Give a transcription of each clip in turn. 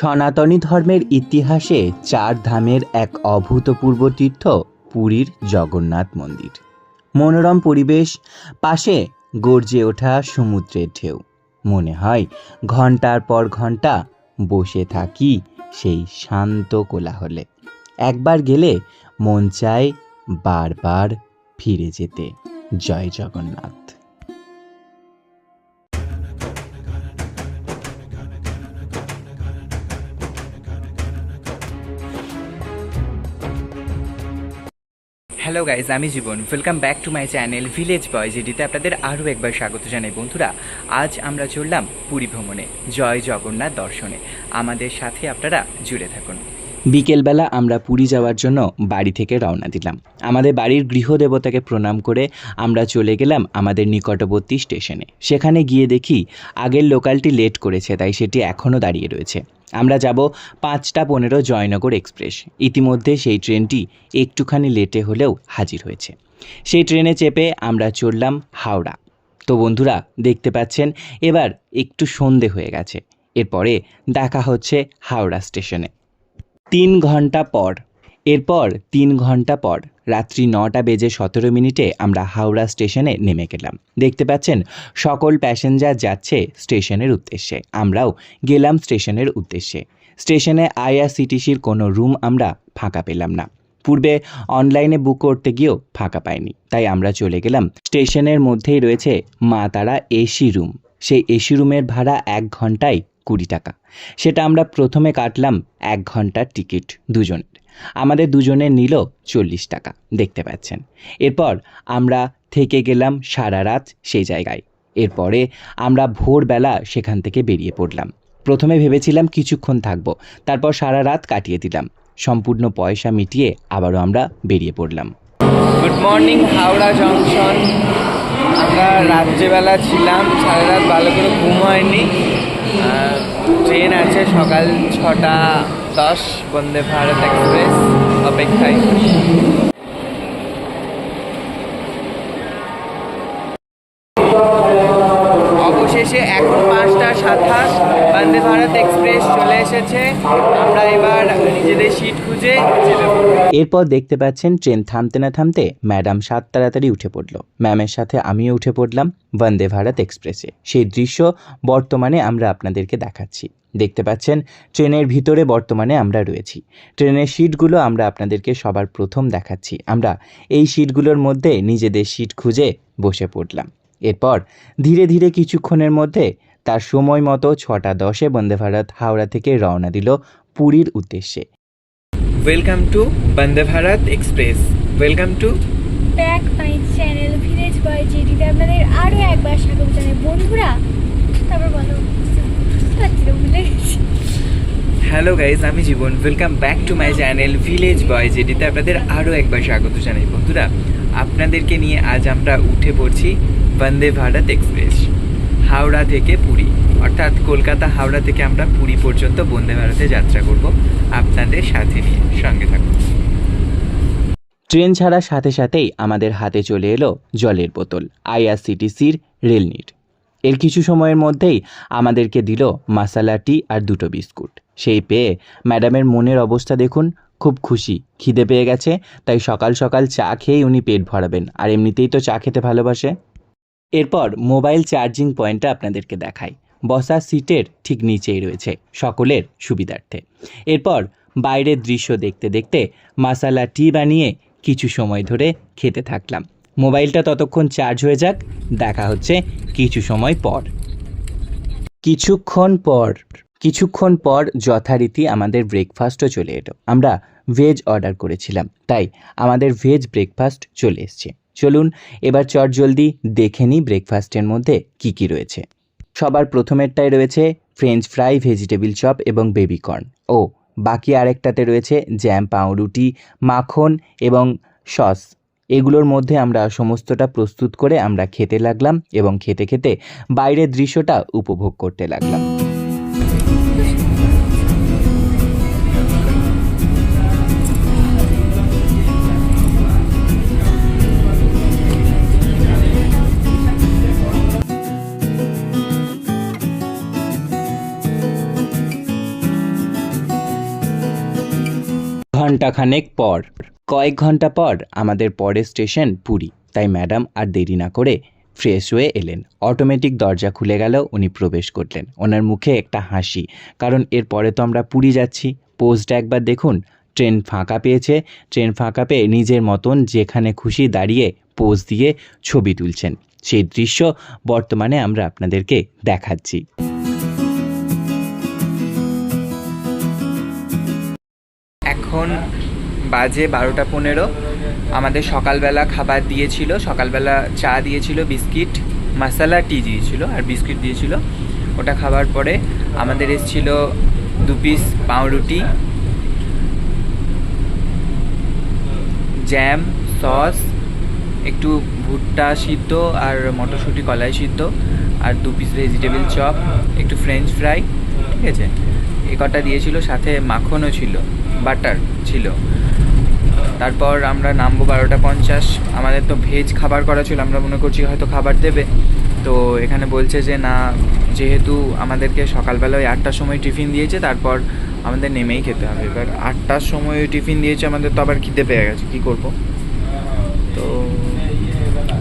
সনাতনী ধর্মের ইতিহাসে চার ধামের এক অভূতপূর্ব তীর্থ পুরীর জগন্নাথ মন্দির। মনোরম পরিবেশ, পাশে গর্জে ওঠা সমুদ্রের ঢেউ। মনে হয় ঘণ্টার পর ঘণ্টা বসে থাকি সেই শান্ত কোলাহলে। একবার গেলে মন চায় বারবার ফিরে যেতে। জয় জগন্নাথ। হ্যালো গাইজ আমি Jiban. Welcome back to my channel village boy যেটিতে আপনাদের আরও একবার স্বাগত জানাই, বন্ধুরা। আজ আমরা চললাম পুরী ভ্রমণে। জয় জগন্নাথ দর্শনে। আমাদের সাথে আপনারা জুড়ে থাকুন। বিকেলবেলা আমরা পুরী যাওয়ার জন্য বাড়ি থেকে রওনা দিলাম। আমাদের বাড়ির গৃহদেবতাকে প্রণাম করে আমরা চলে গেলাম আমাদের নিকটবর্তী স্টেশনে। সেখানে গিয়ে দেখি আগের লোকালটি লেট করেছে, তাই সেটি এখনও দাঁড়িয়ে রয়েছে। আমরা যাব পাঁচটা পনেরো জয়নগর এক্সপ্রেস। ইতিমধ্যে সেই ট্রেনটি একটুখানি লেটে হলেও হাজির হয়েছে। সেই ট্রেনে চেপে আমরা চললাম হাওড়া। তো বন্ধুরা, দেখতে পাচ্ছেন, এবার একটু সন্ধে হয়ে গেছে। এরপরে দেখা হচ্ছে হাওড়া স্টেশনে। তিন ঘণ্টা পর এরপর তিন ঘণ্টা পর রাত্রি নটা বেজে সতেরো মিনিটে আমরা হাওড়া স্টেশনে নেমে গেলাম। দেখতে পাচ্ছেন, সকল প্যাসেঞ্জার যাচ্ছে স্টেশনের উদ্দেশ্যে। আমরাও গেলাম স্টেশনের উদ্দেশ্যে। স্টেশনে আইআরসিটিসির কোনো রুম আমরা ফাঁকা পেলাম না। পূর্বে অনলাইনে বুক করতে গিয়েও ফাঁকা পাইনি। তাই আমরা চলে গেলাম। স্টেশনের মধ্যেই রয়েছে মা তারা এসি রুম। সেই এসি রুমের ভাড়া এক ঘন্টায় কুড়ি টাকা। সেটা আমরা প্রথমে কাটলাম এক ঘণ্টার টিকিট দুজনের। আমাদের দুজনে নিল চল্লিশ টাকা, দেখতে পাচ্ছেন। এরপর আমরা থেকে গেলাম সারা রাত সেই জায়গায়। এরপরে আমরা ভোরবেলা সেখান থেকে বেরিয়ে পড়লাম। প্রথমে ভেবেছিলাম কিছুক্ষণ থাকব, তারপর সারা রাত কাটিয়ে দিলাম। সম্পূর্ণ পয়সা মিটিয়ে আবারও আমরা বেরিয়ে পড়লাম। Good morning Howrah junction. আমরা রাত্রেবেলা ছিলাম, সারা রাত ভালো করে ঘুম হয়নি। ট্রেন আছে সকাল ছটা দশ বন্দে ভারত এক্সপ্রেস অপেক্ষায়। অবশেষে এখন পাঁচটা সাতাশ বন্দে ভারত এক্সপ্রেস চলে এসেছে। আমরা এবার নিজেদের সিট খুঁজে এরপর দেখতে পাচ্ছেন ট্রেন থামতে না থামতে ম্যাডাম সাত তাড়াতাড়ি উঠে পড়ল। ম্যামের সাথে আমিও উঠে পড়লাম বন্দে ভারত এক্সপ্রেসে। সেই দৃশ্য বর্তমানে আমরা আপনাদেরকে দেখাচ্ছি। দেখতে পাচ্ছেন ট্রেনের ভিতরে বর্তমানে আমরা রয়েছি। ট্রেনের সিটগুলো আমরা আপনাদেরকে সবার প্রথম দেখাচ্ছি। আমরা এই সিটগুলোর মধ্যে নিজেদের সিট খুঁজে বসে পড়লাম। এরপর ধীরে ধীরে কিছুক্ষণের মধ্যে তার সময় মতো ছটা দশে বন্দে ভারত হাওড়া থেকে রওনা দিল পুরীর উদ্দেশ্যে। Welcome to Vande Bharat express welcome to back my channel village boy যেটিতে আপনাদের আরও একবার স্বাগত জানাই। বন্ধুরা তারপর বলো। হ্যালো গাইজ আমি Jiban. Welcome back to my channel village boy যেটিতে আপনাদের আরও একবার স্বাগত জানাই। বন্ধুরা আপনাদেরকে নিয়ে আজ আমরা উঠে পড়ছি বন্দে ভারত এক্সপ্রেস হাওড়া থেকে পুরী। অর্থাৎ কলকাতা, হাওড়া থেকে আমরা পুরী পর্যন্ত বন্দে ভারতে যাত্রা করব আপনাদের সাথে নিয়ে। সঙ্গে থাকুন। ট্রেন ছাড়ার সাথে সাথেই আমাদের হাতে চলে এলো জলের বোতল, আইআরসিটিসির রেলনিট এর কিছু সময়ের মধ্যেই আমাদেরকে দিল মাসালা টি আর দুটো বিস্কুট। সেই পেয়ে ম্যাডামের মনের অবস্থা দেখুন, খুব খুশি। খিদে পেয়ে গেছে, তাই সকাল সকাল চা খেয়েই উনি পেট ভরাবেন, আর এমনিতেই তো চা খেতে ভালোবাসে। এরপর মোবাইল চার্জিং পয়েন্টটা আপনাদেরকে দেখাই। বসা সিটের ঠিক নিচেই রয়েছে সকলের সুবিধার্থে। এরপর বাইরের দৃশ্য দেখতে দেখতে মাসালা টি বানিয়ে কিছু সময় ধরে খেতে থাকলাম। মোবাইলটা ততক্ষণ চার্জ হয়ে যাক, দেখা হচ্ছে কিছু সময় পর। কিছুক্ষণ পর কিছুক্ষণ পর যথারীতি আমাদের ব্রেকফাস্টও চলে এলো। আমরা ভেজ অর্ডার করেছিলাম, তাই আমাদের ভেজ ব্রেকফাস্ট চলে এসছে। চলুন, এবার চট জলদি দেখে নিই ব্রেকফাস্টের মধ্যে কি কি রয়েছে। সবার প্রথমেরটায় রয়েছে ফ্রেঞ্চ ফ্রাই ভেজিটেবিল চপ এবং বেবি কর্ন ও, বাকি আরেকটাতে রয়েছে জ্যাম পাউরুটি, মাখন এবং সস এগুলোর মধ্যে আমরা সমস্তটা প্রস্তুত করে আমরা খেতে লাগলাম এবং খেতে খেতে বাইরের দৃশ্যটা উপভোগ করতে লাগলাম। ঘন্টাখানেক পর। কয়েক ঘণ্টা পর আমাদের পরের স্টেশন পুরী। তাই ম্যাডাম আর দেরি না করে ফ্রেশ হয়ে এলেন। অটোমেটিক দরজা খুলে গেল, উনি প্রবেশ করলেন। ওনার মুখে একটা হাসি, কারণ এরপরে তো আমরা পুরী যাচ্ছি। পোস্টটা একবার দেখুন, ট্রেন ফাঁকা পেয়েছে। ট্রেন ফাঁকা পেয়ে নিজের মতন যেখানে খুশি দাঁড়িয়ে পোজ দিয়ে ছবি তুলছেন। সেই দৃশ্য বর্তমানে আমরা আপনাদেরকে দেখাচ্ছি। এখন বাজে বারোটা পনেরো। আমাদের সকালবেলা খাবার দিয়েছিল, সকালবেলা চা দিয়েছিল, বিস্কিট, মশলা, টি দিয়েছিল, আর বিস্কিট দিয়েছিল। ওটা খাবার পরে আমাদের এসেছিল দু পিস পাউরুটি, জ্যাম, সস, একটু ভুট্টা সিদ্ধ আর মটরশুঁটি কলাই সিদ্ধ, আর দু পিস ভেজিটেবল চপ, একটু ফ্রেঞ্চ ফ্রাই, ঠিক আছে? এ কটা দিয়েছিল, সাথে মাখনও ছিল, বাটার ছিল। তারপর আমরা নামবো বারোটা পঞ্চাশ। আমাদের তো ভেজ খাবার করা ছিল, আমরা মনে করছি হয়তো খাবার দেবে। তো এখানে বলছে যে, না, যেহেতু আমাদেরকে সকালবেলা ওই আটটার সময় টিফিন দিয়েছে, তারপর আমাদের নেমেই খেতে হবে। এবার আটটার সময় টিফিন দিয়েছে, আমাদের তো আবার খিদে পেয়ে গেছে, কী করব? তো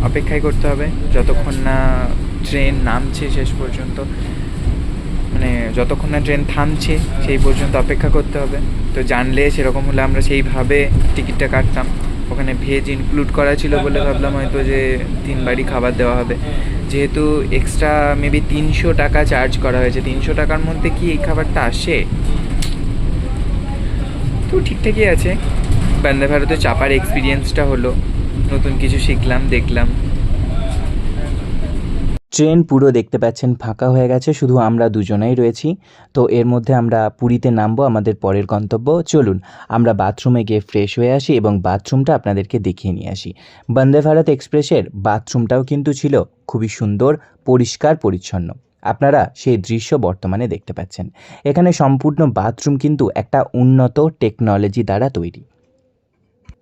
অপেক্ষাই করতে হবে। যতক্ষণ না ট্রেন নামছে শেষ পর্যন্ত মানে যতক্ষণ না ট্রেন থামছে, সেই পর্যন্ত অপেক্ষা করতে হবে। তো জানলে সেরকম হলে আমরা সেইভাবে টিকিটটা কাটতাম। ওখানে ভেজ ইনক্লুড করা ছিল বলে ভাবলাম হয়তো যে তিন বাড়ি খাবার দেওয়া হবে। যেহেতু এক্সট্রা মেবি তিনশো টাকা চার্জ করা হয়েছে। তিনশো টাকার মধ্যে কি এই খাবারটা আসে? তো ঠিকঠাকই আছে। বন্দে ভারতে চাপার এক্সপিরিয়েন্সটা হলো। নতুন কিছু শিখলাম, দেখলাম। ট্রেন পুরো দেখতে পাচ্ছেন ফাঁকা হয়ে গেছে, শুধু আমরা দুজনেই রয়েছি। তো এর মধ্যে আমরা পুরীতে নামবো, আমাদের পরের গন্তব্য। চলুন, আমরা বাথরুমে গিয়ে ফ্রেশ হয়ে আসি এবং বাথরুমটা আপনাদেরকে দেখিয়ে নিয়ে আসি। বন্দে ভারত এক্সপ্রেসের বাথরুমটাও কিন্তু ছিল খুবই সুন্দর, পরিষ্কার, পরিচ্ছন্ন। আপনারা সেই দৃশ্য বর্তমানে দেখতে পাচ্ছেন। এখানে সম্পূর্ণ বাথরুম কিন্তু একটা উন্নত টেকনোলজি দ্বারা তৈরি।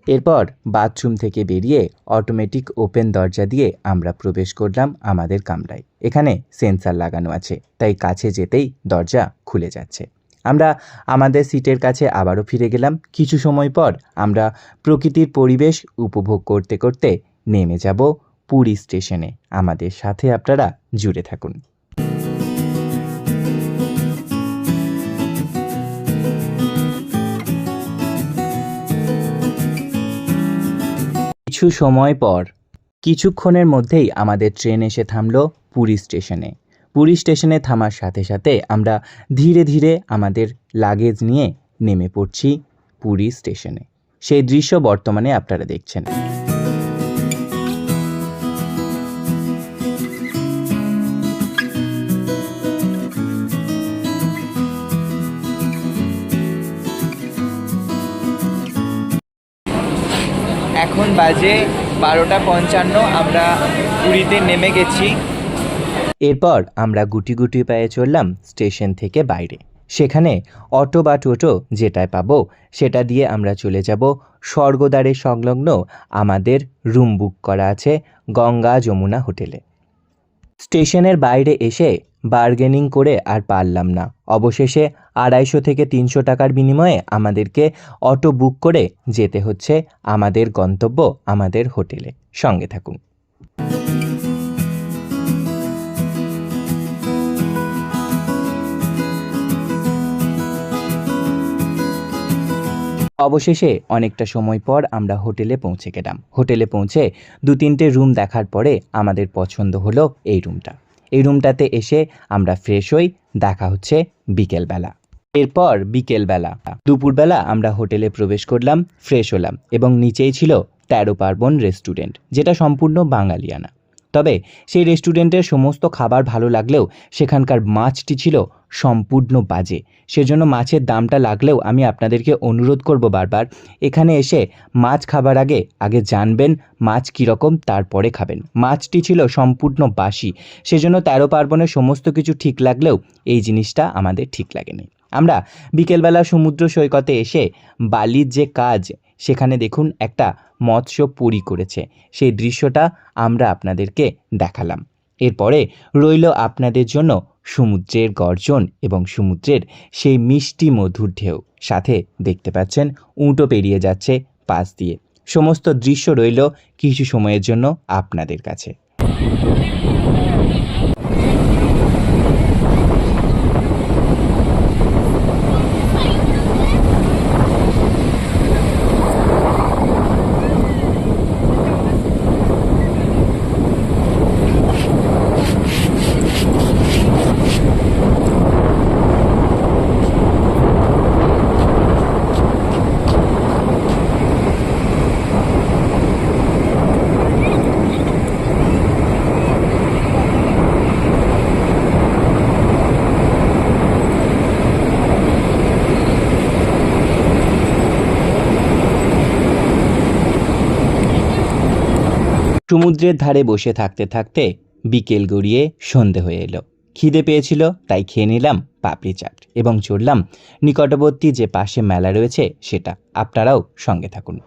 এরপর বাথরুম থেকে বেরিয়ে অটোমেটিক ওপেন দরজা দিয়ে আমরা প্রবেশ করলাম আমাদের কামরায়। এখানে সেন্সার লাগানো আছে, তাই কাছে যেতেই দরজা খুলে যাচ্ছে। আমরা আমাদের সিটের কাছে আবারও ফিরে গেলাম। কিছু সময় পর আমরা প্রকৃতির পরিবেশ উপভোগ করতে করতে নেমে যাব পুরী স্টেশনে। আমাদের সাথে আপনারা জুড়ে থাকুন। কিছু সময় পর, কিছুক্ষণের মধ্যেই আমাদের ট্রেন এসে থামলো পুরী স্টেশনে। পুরী স্টেশনে থামার সাথে সাথে আমরা ধীরে ধীরে আমাদের লাগেজ নিয়ে নেমে পড়ছি পুরী স্টেশনে। সেই দৃশ্য বর্তমানে আপনারা দেখছেন। বাজে বারোটা পঞ্চান্ন, আমরা পুরীতে নেমে গেছি। এরপর আমরা গুটি গুটি পায়ে চললাম স্টেশন থেকে বাইরে। সেখানে অটো বা টোটো যেটায় পাবো, সেটা দিয়ে আমরা চলে যাব স্বর্গদ্বারে সংলগ্ন আমাদের রুম বুক করা আছে গঙ্গা যমুনা হোটেলে। স্টেশনের বাইরে এসে বার্গেনিং করে আর পারলাম না। অবশেষে আড়াইশো থেকে তিনশো টাকার বিনিময়ে আমাদেরকে অটো বুক করে যেতে হচ্ছে আমাদের গন্তব্য আমাদের হোটেলে। সঙ্গে থাকুন। অবশেষে অনেকটা সময় পর আমরা হোটেলে পৌঁছে গেলাম। হোটেলে পৌঁছে দু তিনটে রুম দেখার পরে আমাদের পছন্দ হলো এই রুমটা। এই রুমটাতে এসে আমরা ফ্রেশ হই, দেখা হচ্ছে বিকেলবেলা। এরপর বিকেলবেলা, দুপুরবেলা আমরা হোটেলে প্রবেশ করলাম ফ্রেশ হলাম এবং নিচেই ছিল তেরো পার্বণ রেস্টুরেন্ট, যেটা সম্পূর্ণ বাঙালিয়ানা। তবে সেই রেস্টুরেন্টের সমস্ত খাবার ভালো লাগলেও সেখানকার মাছটি ছিল সম্পূর্ণ বাজে। সেজন্য মাছের দামটা লাগলেও আমি আপনাদেরকে অনুরোধ করব বারবার, এখানে এসে মাছ খাবার আগে আগে জানবেন মাছ কীরকম, তারপরে খাবেন। মাছটি ছিল সম্পূর্ণ বাসি, সেজন্য তেরো পার্বণের সমস্ত কিছু ঠিক লাগলেও এই জিনিসটা আমাদের ঠিক লাগেনি। আমরা বিকেলবেলা সমুদ্র সৈকতে এসে বালির যে কাজ সেখানে দেখুন একটা মৎস্য পুরী করেছে। সেই দৃশ্যটা আমরা আপনাদেরকে দেখালাম। এরপরে রইল আপনাদের জন্য সমুদ্রের গর্জন এবং সমুদ্রের সেই মিষ্টি মধুর ঢেউ। সাথে দেখতে পাচ্ছেন উঁটো পেরিয়ে যাচ্ছে পাশ দিয়ে। সমস্ত দৃশ্য রইল কিছু সময়ের জন্য আপনাদের কাছে। সমুদ্রের ধারে বসে থাকতে থাকতে বিকেল গড়িয়ে সন্ধে হয়ে এলো। খিদে পেয়েছিল, তাই খেয়ে নিলাম পাপড়ি চাট এবং চড়লাম নিকটবর্তী যে পাশে মেলা রয়েছে সেটা। আপনারাও সঙ্গে থাকুন।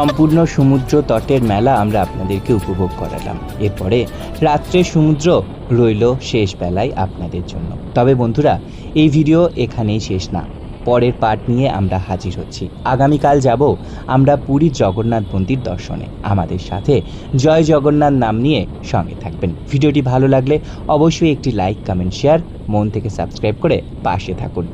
সম্পূর্ণ সমুদ্র তটের মেলা আমরা আপনাদেরকে উপভোগ করালাম। এরপরে রাত্রে সমুদ্র রইল শেষ বেলায় আপনাদের জন্য। তবে বন্ধুরা, এই ভিডিও এখানেই শেষ না। পরের পার্ট নিয়ে আমরা হাজির হচ্ছি। আগামীকাল যাব আমরা পুরীর জগন্নাথ মন্দির দর্শনে। আমাদের সাথে জয় জগন্নাথ নাম নিয়ে সঙ্গে থাকবেন। ভিডিওটি ভালো লাগলে অবশ্যই একটি লাইক কমেন্ট শেয়ার মন থেকে সাবস্ক্রাইব করে পাশে থাকুন।